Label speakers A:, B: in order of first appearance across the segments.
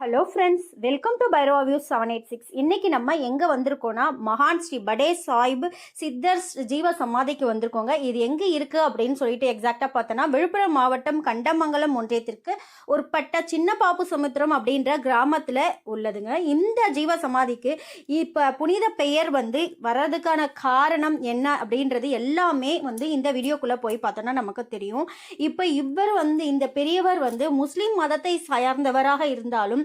A: Hello friends welcome to பைரோவா view seven eight six இன்றைக்கி நம்ம எங்கே வந்திருக்கோன்னா மகான் ஸ்ரீ படே சாஹிப் சித்தர் ஜீவ சமாதிக்கு வந்திருக்கோங்க. இது எங்கே இருக்குது அப்படின்னு சொல்லிட்டு எக்ஸாக்டாக பார்த்தோன்னா விழுப்புரம் மாவட்டம் கண்டமங்கலம் ஒன்றியத்திற்கு உட்பட்ட சின்ன பாப்பு சமுத்திரம் அப்படின்ற கிராமத்தில் உள்ளதுங்க. இந்த ஜீவ சமாதிக்கு இப்போ புனித பெயர் வந்து வர்றதுக்கான காரணம் என்ன அப்படின்றது எல்லாமே வந்து இந்த வீடியோக்குள்ளே போய் பார்த்தோன்னா நமக்கு தெரியும். இப்போ இவர் வந்து இந்த பெரியவர் வந்து முஸ்லீம் மதத்தை சார்ந்தவராக இருந்தாலும்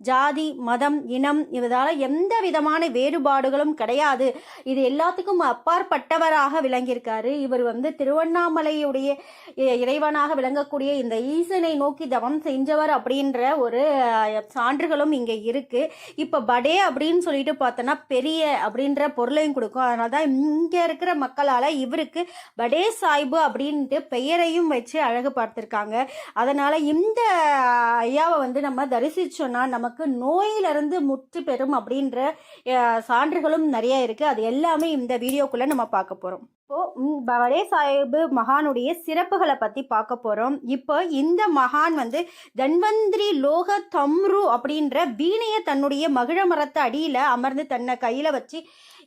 A: ஜாதி மதம் இனம் இதனால் எந்த விதமான வேறுபாடுகளும் கிடையாது. இது எல்லாத்துக்கும் அப்பாற்பட்டவராக விளங்கியிருக்காரு. இவர் வந்து திருவண்ணாமலையுடைய இ- இறைவனாக விளங்கக்கூடிய இந்த ஈசனை நோக்கி தவம் செஞ்சவர் அப்படின்ற ஒரு சான்றுகளும் இங்கே இருக்குது இப்போ படே அப்படின்னு சொல்லிட்டு பார்த்தோன்னா பெரிய அப்படின்ற பொருளையும் கொடுக்கும். அதனால தான் இங்கே இருக்கிற மக்களால் இவருக்கு படே சாய்பு அப்படின்ட்டு பெயரையும் வச்சு அழகு பார்த்துருக்காங்க. அதனால் இந்த ஐயாவை வந்து நம்ம தரிசிச்சோம்னா நமக்கு நோயிலிருந்து முற்று பெறும் அப்படின்ற சான்றுகளும் நிறைய இருக்கு. அது எல்லாமே இந்த வீடியோக்குள்ள நம்ம பார்க்க போறோம். இப்போ ம், சாஹிபு மகானுடைய சிறப்புகளை பத்தி பார்க்க போறோம். இப்போ இந்த மகான் வந்து தன்வந்திரி லோக தம்ரு அப்படின்ற வீணையை தன்னுடைய மகிழ மரத்தை அடியில அமர்ந்து தன்னை கையில வச்சு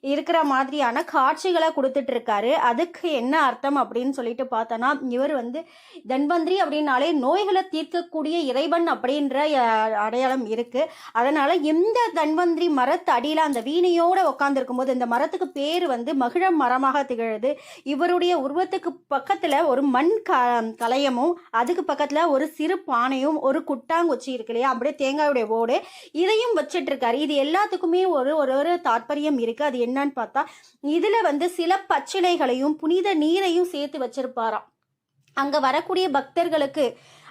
A: இருக்கிற மாதிரியான காட்சிகளை கொடுத்துட்டு இருக்காரு அதுக்கு என்ன அர்த்தம் அப்படின்னு சொல்லிட்டு பார்த்தோன்னா இவர் வந்து தன்வந்திரி அப்படின்னாலே நோய்களை தீர்க்கக்கூடிய இறைவன் அப்படின்ற அடையாளம் இருக்கு. அதனால இந்த தன்வந்திரி மரத்து அடியில் அந்த வீணையோட உட்காந்துருக்கும் போது இந்த மரத்துக்கு பேர் வந்து மகிழ மரமாக திகழுது. இவருடைய உருவத்துக்கு பக்கத்துல ஒரு மண் க கலையமும் அதுக்கு பக்கத்துல ஒரு சிறு பானையும் ஒரு குட்டாங்குச்சி இருக்கு இல்லையா? அப்படியே தேங்காயுடைய ஓடு. இதையும் வச்சிட்டு இருக்காரு இது எல்லாத்துக்குமே ஒரு ஒரு ஒரு தாற்பயம் இருக்கு. அது என்னன்னு பார்த்தா இதுல வந்து சில பச்சிலைகளையும் புனித நீரையும் சேர்த்து வச்சிருப்பாராம். அங்க வரக்கூடிய பக்தர்களுக்கு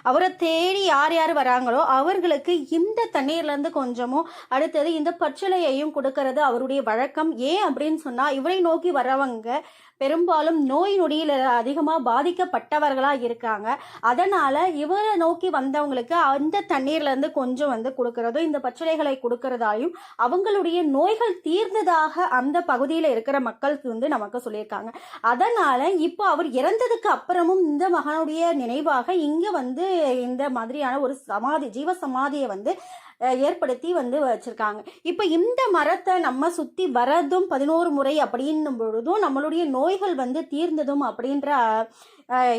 A: அவரை தேடி யார் யார் வராங்களோ அவர்களுக்கு இந்த தண்ணீர்லேருந்து கொஞ்சமும் அடுத்தது இந்த பச்சிலையையும் கொடுக்கறது அவருடைய வழக்கம். ஏன் அப்படின்னு சொன்னால் இவரை நோக்கி வரவங்க பெரும்பாலும் நோய் நொடியில் அதிகமாக பாதிக்கப்பட்டவர்களாக இருக்காங்க. அதனால் இவரை நோக்கி வந்தவங்களுக்கு அந்த தண்ணீர்லேருந்து கொஞ்சம் வந்து கொடுக்கறதும் இந்த பச்சிலைகளை கொடுக்கறதாயும் அவங்களுடைய நோய்கள் தீர்ந்ததாக அந்த பகுதியில் இருக்கிற மக்களுக்கு வந்து நமக்கு சொல்லியிருக்காங்க. அதனால் இப்போ அவர் இறந்ததுக்கு அப்புறமும் இந்த மகனுடைய நினைவாக இங்கே வந்து இந்த மாதிரியான ஒரு சமாதி ஜீவ சமாதியை வந்து ஏற்படுத்தி வந்து வச்சுருக்காங்க. இப்போ இந்த மரத்தை நம்ம சுற்றி வரதும் பதினோரு முறை அப்படின்னும் பொழுதும் நம்மளுடைய நோய்கள் வந்து தீர்ந்ததும் அப்படின்ற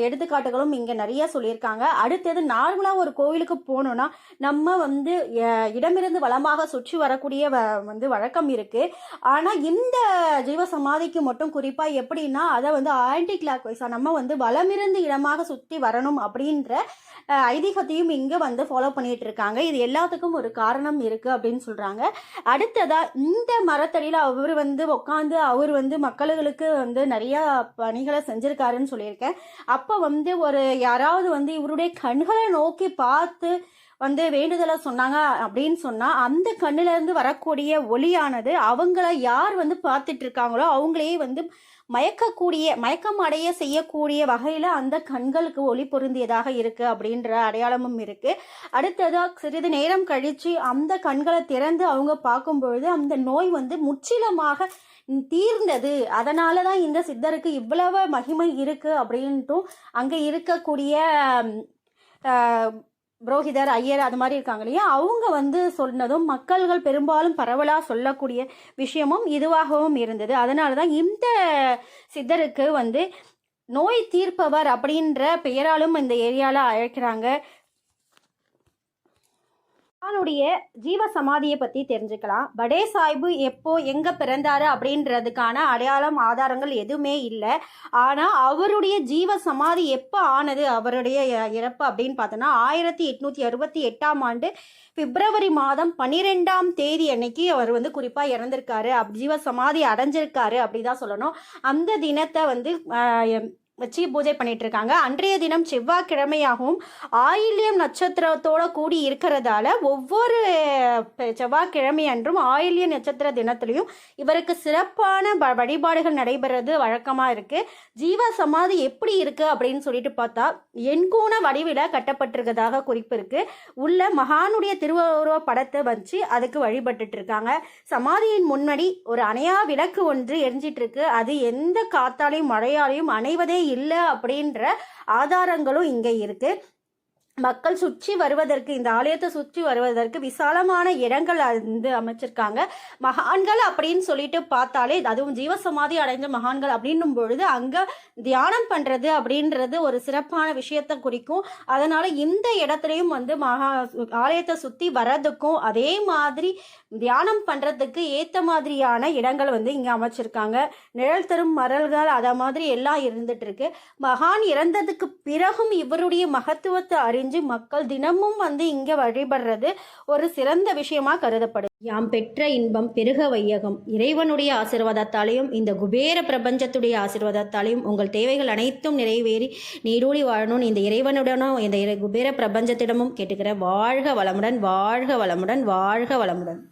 A: எடுத்துக்காட்டுகளும் இங்கே நிறைய சொல்லியிருக்காங்க. அடுத்தது நார்மலாக ஒரு கோவிலுக்கு போகணுன்னா நம்ம வந்து இடமிருந்து வளமாக சுற்றி வரக்கூடிய வ- வந்து வழக்கம் இருக்குது ஆனால் இந்த ஜீவ சமாதிக்கு மட்டும் குறிப்பாக எப்படின்னா அதை வந்து ஆன்டி கிளாக் வைஸாக நம்ம வந்து வளமிருந்து இடமாக சுற்றி வரணும் அப்படின்ற ஐதீகத்தையும் இங்கே வந்து ஃபாலோ பண்ணிட்டு இருக்காங்க இது எல்லாத்துக்கும் ஒரு காரணம் இருக்குது அப்படின்னு சொல்கிறாங்க அடுத்ததாக இந்த மரத்தடியில் அவர் வந்து உட்காந்து அவர் வந்து மக்களுக்கு வந்து நிறையா பணிகளை செஞ்சுருக்காருன்னு சொல்லியிருக்கேன். அப்போ வந்து ஒரு யாராவது வந்து இவருடைய கண்களை நோக்கி பார்த்து வந்து வேண்டுதலை சொன்னாங்க அப்படின்னு சொன்னால் அந்த கண்ணிலேருந்து வரக்கூடிய ஒளியானது அவங்கள யார் வந்து பார்த்துட்டு இருக்காங்களோ அவங்களே வந்து மயக்கக்கூடிய மயக்கம் அடைய செய்யக்கூடிய வகையில் அந்த கண்களுக்கு ஒளி பொருந்தியதாக இருக்குது அப்படின்ற அடையாளமும் இருக்குது அடுத்ததாக சிறிது நேரம் கழித்து அந்த கண்களை திறந்து அவங்க பார்க்கும்பொழுது அந்த நோய் வந்து முற்றிலுமாக தீர்ந்தது. அதனால தான் இந்த சித்தருக்கு இவ்வளவு மகிமை இருக்குது அப்படின்ட்டும் அங்கே இருக்கக்கூடிய புரோகிதர் ஐயர் அது மாதிரி இருக்காங்க இல்லையா? அவங்க வந்து சொன்னதும் மக்கள்கள் பெரும்பாலும் பரவலாக சொல்லக்கூடிய விஷயமும் இதுவாகவும் இருந்தது. அதனால தான் இந்த சித்தருக்கு வந்து நோய் தீர்ப்பவர் அப்படின்ற பெயராலும் இந்த ஏரியாவில் அழைக்கிறாங்க. அவனுடைய ஜீவ சமாதியை பற்றி தெரிஞ்சுக்கலாம். படே சாஹிபு எப்போ எங்கே பிறந்தாரு அப்படின்றதுக்கான அடையாளம் ஆதாரங்கள் எதுவுமே இல்லை. ஆனால் அவருடைய ஜீவ சமாதி எப்போ ஆனது அவருடைய இறப்பு அப்படின்னு பார்த்தோன்னா ஆயிரத்தி எட்நூற்றி அறுபத்தி எட்டாம் ஆண்டு பிப்ரவரி மாதம் பன்னிரெண்டாம் தேதி அன்னைக்கு அவர் வந்து குறிப்பாக இறந்திருக்காரு. அப் ஜீவ சமாதி அடைஞ்சிருக்காரு அப்படி தான் சொல்லணும். அந்த தினத்தை வந்து வச்சு பூஜை பண்ணிட்டு இருக்காங்க அன்றைய தினம் செவ்வாய்க்கிழமையாகவும் ஆயில்யம் நட்சத்திரத்தோட கூடி இருக்கிறதால ஒவ்வொரு செவ்வாய்க்கிழமை அன்றும் ஆயில்ய நட்சத்திர தினத்திலையும் இவருக்கு சிறப்பான வ- வழிபாடுகள் நடைபெறது வழக்கமா இருக்கு. ஜீவ சமாதி எப்படி இருக்கு அப்படின்னு சொல்லிட்டு பார்த்தா எண்கூண வடிவில கட்டப்பட்டிருக்கதாக குறிப்பு இருக்கு. உள்ள மகானுடைய திருவுருவ படத்தை வச்சு அதுக்கு வழிபட்டுட்டு இருக்காங்க சமாதியின் முன்னாடி ஒரு அணையா விளக்கு ஒன்று எரிஞ்சிட்டு இருக்கு அது எந்த காத்தாலையும் மழையாலையும் அணைவதே இல்லை அப்படின்ற ஆதாரங்களும் இங்கே இருக்கு. மக்கள் சுற்றி வருவதற்கு இந்த ஆலயத்தை சுற்றி வருவதற்கு விசாலமான இடங்கள் வந்து அமைச்சிருக்காங்க. மகான்கள் அப்படின்னு சொல்லிட்டு பார்த்தாலே அதுவும் ஜீவசமாதி அடைஞ்ச மகான்கள் அப்படின்னும் பொழுது அங்கே தியானம் பண்ணுறது அப்படின்றது ஒரு சிறப்பான விஷயத்தை குறிக்கும். அதனால் இந்த இடத்துலையும் வந்து மகா ஆலயத்தை சுற்றி வர்றதுக்கும் அதே மாதிரி தியானம் பண்ணுறதுக்கு ஏற்ற மாதிரியான இடங்கள் வந்து இங்கே அமைச்சிருக்காங்க. நிழல் தரும் மரல்கள் அதை மாதிரி எல்லாம் இருந்துட்டு இருக்கு. மகான் இறந்ததுக்கு பிறகும் இவருடைய மகத்துவத்தை அறி அறிஞ்சு மக்கள் தினமும் வந்து இங்கே வழிபடுறது ஒரு சிறந்த விஷயமா கருதப்படுது. யாம் பெற்ற இன்பம் பெருக வையகம். இறைவனுடைய ஆசீர்வாதத்தாலையும் இந்த குபேர பிரபஞ்சத்துடைய ஆசிர்வாதத்தாலையும் உங்கள் தேவைகள் அனைத்தும் நிறைவேறி நீடூழி வாழணும்னு இந்த இறைவனுடனும் இந்த இறை குபேர பிரபஞ்சத்திடமும் கேட்டுக்கிற வாழ்க வளமுடன் வாழ்க வளமுடன் வாழ்க வளமுடன்.